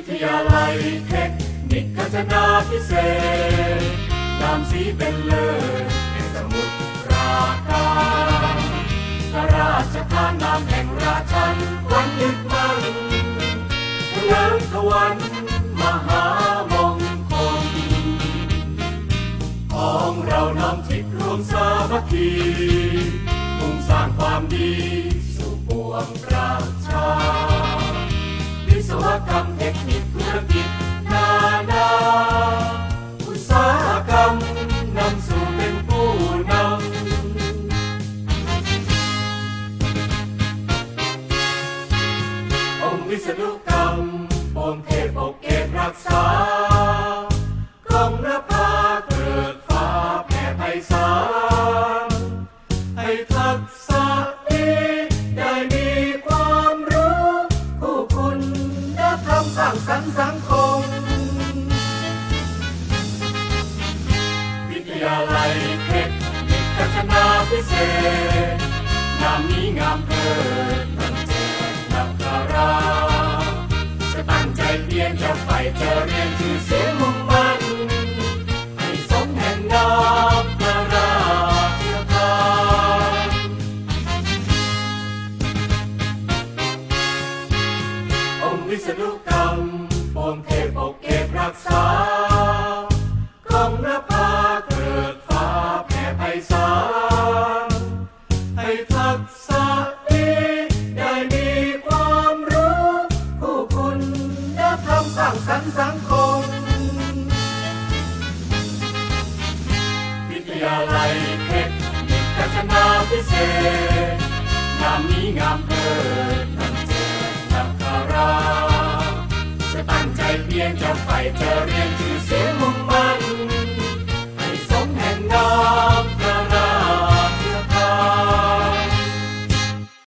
วิทยาลัยเทคนิคขจนาพิเศษนามสีเป็นเลิศในสมุทรปราการพระราชทานนามแห่งราชันวันยึดมั่นเลิศทวันมหามงคลของเราน้อมจิตรวมสามัคคี วิศนุกรรมปวงเทพปกเกตรักษากรมนภาเกิดฟ้าแผ่ไพศาลให้ทักษะดีได้มีความรู้ผู้คุณและทำสร้างสรรค์สังคม วิทยาลัยเทคนิคพัฒนาพิเศษ วิศนุกรรมปวงเทพปกเกตรักษากรมนภาเกิดฟ้าแผ่ไพศาลให้ทักษะดีได้มีความรู้ผู้คุณและทำสร้างสรรค์สังคม วิทยาลัยเทคนิคพัฒนาพิเศษนามนี้งามเาจะ